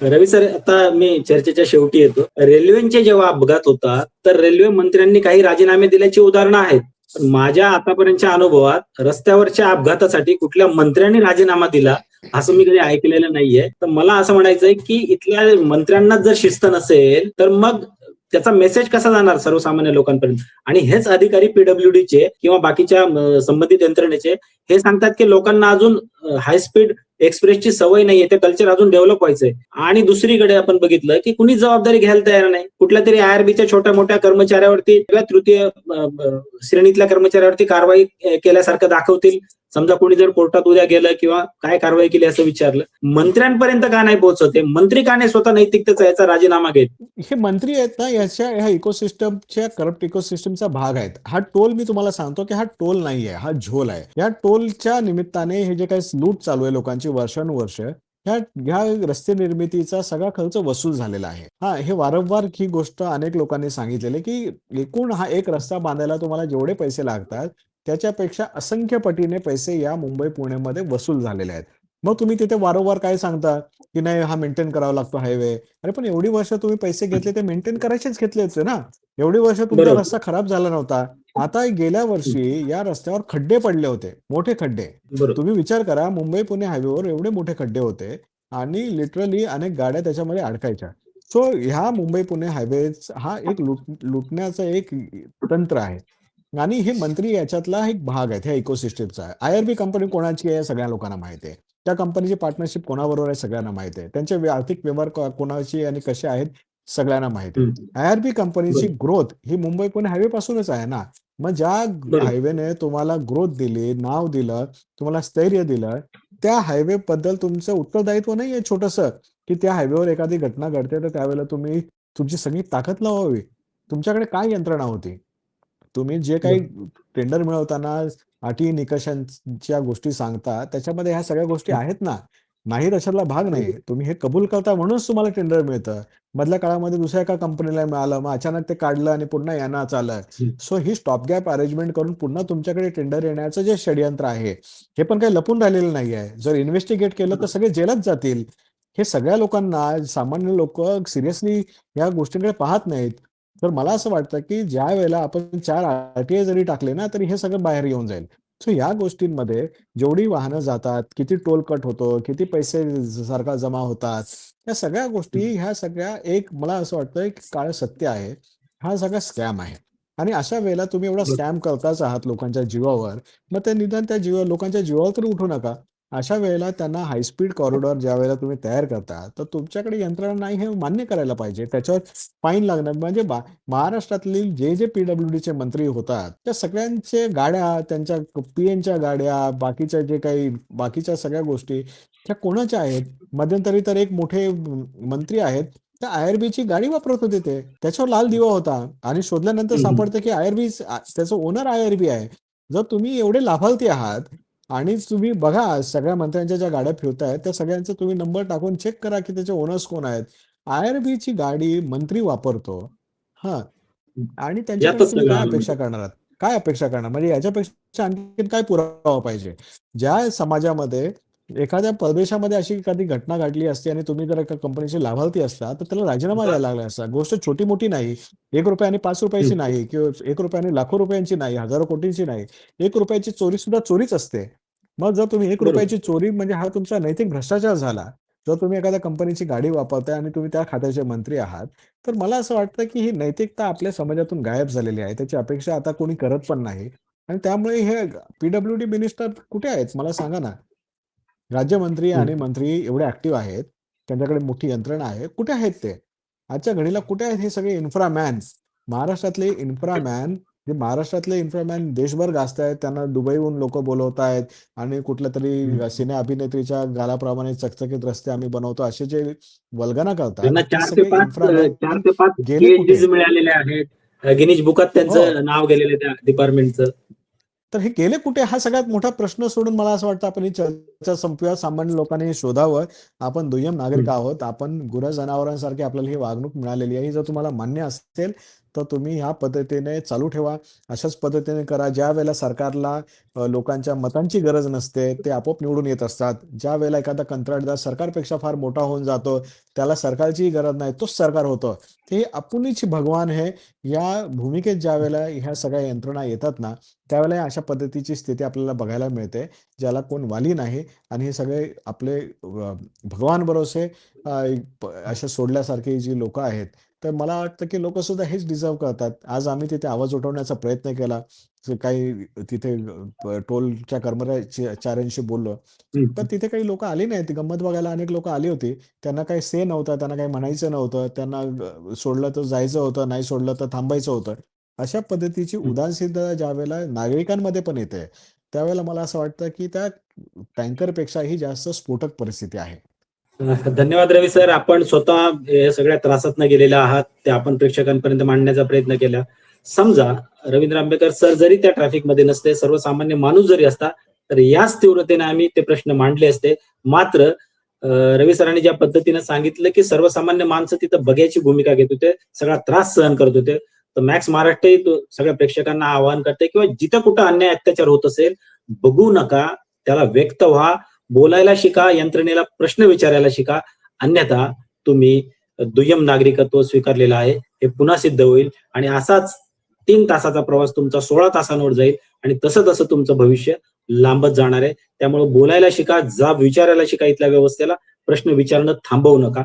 रवी sir आता मी चर्चेच्या शेवटी येतो. रेल्वेचे जेव्हा अपघात होता तर रेल्वे मंत्र्यांनी काही राजीनामे दिल्याची उदाहरणं आहेत. पण माझ्या आतापर्यंतच्या अनुभवात रस्त्यावरच्या अपघातासाठी कुठल्या मंत्र्यांनी राजीनामा दिला असं मी कधी ऐकलेलं नाहीये. तर मला असं म्हणायचंय की इथल्या मंत्र्यांना जर शिस्त नसेल तर मग त्याचा मेसेज कसा जाणार सर्वसामान्य लोकांपर्यंत? आणि हेच अधिकारी पीडब्ल्यूडीचे किंवा बाकीच्या संबंधित यंत्रणेचे हे सांगतात की लोकांना अजून हाय स्पीड एक्सप्रेसची सवय नाहीये ते कल्चर अजून डेव्हलप व्हायचंय. आणि दुसरीकडे आपण बघितलं की कुणी जबाबदारी घ्यायला तयार नाही. कुठल्या तरी आयआरबीच्या छोट्या मोठ्या कर्मचाऱ्यावरती किंवा तृतीय श्रेणीतल्या कर्मचाऱ्यावरती कारवाई केल्यासारखं दाखवतील. समजा कोणी जर कोर्टात उद्या गेलं किंवा काय कारवाई केली असं विचारलं मंत्र्यांपर्यंत का नाही पोहोचवते? मंत्री का नाही स्वतः नैतिकतेचा याचा राजीनामा घेत? हे मंत्री आहेत ना याच्या ह्या इकोसिस्टमच्या करप्ट इकोसिस्टमचा भाग आहेत. हा टोल मी तुम्हाला सांगतो की हा टोल नाही आहे हा झोल आहे. या टोलच्या निमित्ताने हे जे काही लूट चालू आहे लोकांची वर्षानुवर्ष ह्या ह्या रस्ते निर्मितीचा सगळा खर्च वसूल झालेला आहे. हा हे वारंवार ही गोष्ट अनेक लोकांनी सांगितलेली की एकूण हा एक रस्ता बांधायला तुम्हाला जेवढे पैसे लागतात त्याच्यापेक्षा असंख्य पटीने पैसे या मुंबई पुण्यामध्ये वसूल झालेले आहेत. मग तुम्ही तिथे वारंवार काय सांगता? की नाही हा मेंटेन करावा लागतो हायवे अरे पण एवढी वर्ष तुम्ही पैसे घेतले ते मेंटेन करायचेच घेतले होते ना. एवढी वर्ष तुमचा. रस्ता खराब झाला नव्हता. आता गेल्या वर्षी या रस्त्यावर खड्डे पडले होते मोठे खड्डे. तुम्ही विचार करा मुंबई पुणे हायवेवर एवढे मोठे खड्डे होते आणि लिटरली अनेक गाड्या त्याच्यामध्ये अडकायच्या. सो ह्या मुंबई पुणे हायवे हा एक लुट लुटण्याचं एक तंत्र आहे. आणि हे मंत्री याच्यातला एक भाग आहेत ह्या इकोसिस्टमचा आय आर बी कंपनी कोणाची आहे सगळ्या लोकांना माहिती आहे. त्या कंपनीची पार्टनरशिप कोणाबरोबर आहे सगळ्यांना माहिती आहे. त्यांचे आर्थिक व्यवहार कोणाची आणि कसे आहेत सगळ्यांना माहिती आहे. हम्म. आय आर बी कंपनीची ग्रोथ ही मुंबई पुणे हायवे पासूनच आहे ना. मग ज्या. हायवेने तुम्हाला ग्रोथ दिली नाव दिलं तुम्हाला स्थैर्य दिलं त्या हायवे बद्दल तुमचं उत्तरदायित्व नाही आहे छोटस. की त्या हायवेवर एखादी घटना घडते तर त्यावेळेला तुम्ही तुमची सगळी ताकद लावावी. तुमच्याकडे काय यंत्रणा होती? तुम्ही जे काही टेंडर मिळवताना अटी निकषांच्या गोष्टी सांगता त्याच्यामध्ये ह्या सगळ्या गोष्टी आहेत ना? नाही त्याच्यातला भाग नाही. तुम्ही हे कबूल करता म्हणूनच तुम्हाला टेंडर मिळतं. मधल्या काळामध्ये दुसऱ्या एका कंपनीला मिळालं मग अचानक ते काढलं आणि पुन्हा यांना आलं. सो ही स्टॉप गॅप अरेंजमेंट करून पुन्हा तुमच्याकडे टेंडर येण्याचं जे षडयंत्र आहे हे पण काही लपून राहिलेलं नाही आहे. जर इन्व्हेस्टिगेट केलं तर सगळे जेलात जातील. हे सगळ्या लोकांना सामान्य लोक सिरियसली या गोष्टींकडे पाहत नाहीत. तर मला असं वाटतं की ज्या वेळेला आपण चार आरटीआय जरी टाकले ना तरी हे सगळं बाहेर येऊन जाईल. सो या गोष्टींमध्ये जेवढी वाहनं जातात किती टोल कट होतो किती पैसे सरकार जमा होतात या सगळ्या गोष्टी ह्या सगळ्या एक मला असं वाटतं एक काळ सत्य आहे. हा सगळा स्कॅम आहे. आणि अशा वेळेला तुम्ही एवढा स्कॅम करताच आहात लोकांच्या जीवावर मग ते निदान त्या जीवा लोकांच्या जीवावर तरी उठू नका. अशा वेळेला त्यांना हायस्पीड कॉरिडॉर ज्या वेळेला तुम्ही तयार करता तर तुमच्याकडे यंत्रणा नाही हे मान्य करायला पाहिजे. त्याच्यावर फाईन लागणार. म्हणजे महाराष्ट्रातली जे जे पीडब्ल्यूडीचे मंत्री होतात त्या सगळ्यांचे गाड्या त्यांच्या पीएनच्या गाड्या बाकीच्या जे काही बाकीच्या सगळ्या गोष्टी त्या कोणाच्या आहेत? मध्यंतरी तर एक मोठे मंत्री आहेत त्या आयआरबी ची गाडी वापरत होते ते. त्याच्यावर लाल दिवा होता आणि शोधल्यानंतर. सापडतं की आयआरबी त्याचं ओनर आयआरबी आहे. जर तुम्ही एवढे लाभार्थी आहात आणि तुम्ही बघा सगळ्या मंत्र्यांच्या ज्या गाड्या फिरतायत त्या सगळ्यांचा तुम्ही नंबर टाकून चेक करा की त्याचे ओनर्स कोण आहेत. आयआरबी ची गाडी मंत्री वापरतो. हा. आणि सगळं काय अपेक्षा करणार आहात? काय अपेक्षा करणार? म्हणजे याच्यापेक्षा आणखी काय पुरावा पाहिजे? ज्या समाजामध्ये एखाद्या प्रदेशामध्ये अशी एखादी घटना घडली असते आणि तुम्ही जर एका कंपनीचे लाभार्थी असता तर त्याला राजीनामा द्यायला लागला असता. गोष्ट छोटी मोठी नाही. एक रुपया आणि पाच रुपयाची. नाही किंवा एक रुपयाने लाखो रुपयांची नाही हजारो कोटींची नाही. एक रुपयाची चोरी सुद्धा चोरीच असते. मग जर तुम्ही एक. रुपयाची चोरी म्हणजे हा तुमचा नैतिक भ्रष्टाचार झाला. जर तुम्ही एखाद्या कंपनीची गाडी वापरताय आणि तुम्ही त्या खात्याचे मंत्री आहात तर मला असं वाटतं की ही नैतिकता आपल्या समाजातून गायब झालेली आहे. त्याची अपेक्षा आता कोणी करत पण नाही. आणि त्यामुळे हे पीडब्ल्यू डी मिनिस्टर कुठे आहेत? मला सांगा ना. राज्यमंत्री आणि मंत्री एवढे ऍक्टिव्ह आहेत. त्यांच्याकडे मोठी यंत्रणा आहे. कुठे आहेत ते? आजच्या घडीला कुठे आहेत हे सगळे इन्फ्रामॅन महाराष्ट्रातले इन्फ्रामॅन जे महाराष्ट्रातले इन्फ्रामॅन देशभर गाजत आहेत त्यांना दुबईहून लोक बोलवत आहेत आणि कुठल्या तरी. सिने अभिनेत्रीच्या गालाप्रमाणे चकचकीत रस्ते आम्ही बनवतो. असे जे वल्गना करतात गिनीज बुकात त्यांचं नाव गेलेलं आहे त्या डिपार्टमेंटचं तर हे गेले कुठे? हा सगळ्यात मोठा प्रश्न सोडून मला असं वाटतं आपण ही चर्चा संपूया. सामान्य लोकांनी हे शोधावं. आपण दुय्यम नागरिक. आहोत. आपण गुरं जनावरांसारखी आपल्याला ही वागणूक मिळालेली आहे. ही जर तुम्हाला मान्य असेल तर तुम्ही ह्या पद्धतीने चालू ठेवा. अशाच पद्धतीने करा. ज्या वेळेला सरकारला लोकांच्या मतांची गरज नसते ते आपोआप निवडून येत असतात. ज्या वेळेला एखादा कंत्राटदार सरकारपेक्षा फार मोठा होऊन जातो त्याला सरकारचीही गरज नाही तोच सरकार होतं. ते आपुलीच भगवान हे या भूमिकेत ज्या वेळेला ह्या सगळ्या यंत्रणा येतात ना त्यावेळेला अशा पद्धतीची स्थिती आपल्याला बघायला मिळते ज्याला कोण वाली नाही. आणि हे सगळे आपले भगवान भरोसे अशा सोडल्यासारखी जी लोक आहेत तर मला वाटतं की लोक सुद्धा हेच डिझर्व करतात. आज आम्ही तिथे आवाज उठवण्याचा प्रयत्न केला. काही तिथे टोलच्या कर्मचाऱ्यांशी बोललो. तर तिथे काही लोक आली नाहीत. गंमत बघायला अनेक लोक आली होती. त्यांना काही से नव्हता त्यांना काही म्हणायचं नव्हतं. त्यांना सोडलं तर जायचं होतं नाही सोडलं तर थांबायचं होतं. अशा पद्धतीची. उदासीनता ज्या वेळेला नागरिकांमध्ये पण येते त्यावेळेला मला असं वाटतं की त्या टँकरपेक्षाही जास्त स्फोटक परिस्थिती आहे. धन्यवाद रवी सर. आपण स्वतः सगळ्या त्रासात गेलेला आहात. ते आपण प्रेक्षकांपर्यंत मांडण्याचा प्रयत्न केला. समजा रवींद्र आंबेकर सर जरी त्या ट्रॅफिकमध्ये नसते सर्वसामान्य माणूस जरी असता तर याच तीव्रतेने आम्ही ते प्रश्न मांडले असते. मात्र रवी सरांनी ज्या पद्धतीने सांगितलं की सर्वसामान्य माणसं तिथं बघ्याची भूमिका घेत होते सगळा त्रास सहन करत होते तर मॅक्स महाराष्ट्रही सगळ्या प्रेक्षकांना आवाहन करते किंवा जिथं कुठं अन्याय अत्याचार होत असेल बघू नका त्याला व्यक्त व्हा. बोलायला शिका यंत्रणेला प्रश्न विचारायला शिका. अन्यथा तुम्ही दुय्यम नागरिकत्व स्वीकारलेलं आहे हे पुन्हा सिद्ध होईल आणि असाच तीन तासाचा प्रवास तुमचा सोळा तासांवर जाईल आणि तसं तसं तुमचं भविष्य लांबत जाणार आहे. त्यामुळे बोलायला शिका जाब विचारायला शिका इथल्या व्यवस्थेला. प्रश्न विचारणं थांबवू नका.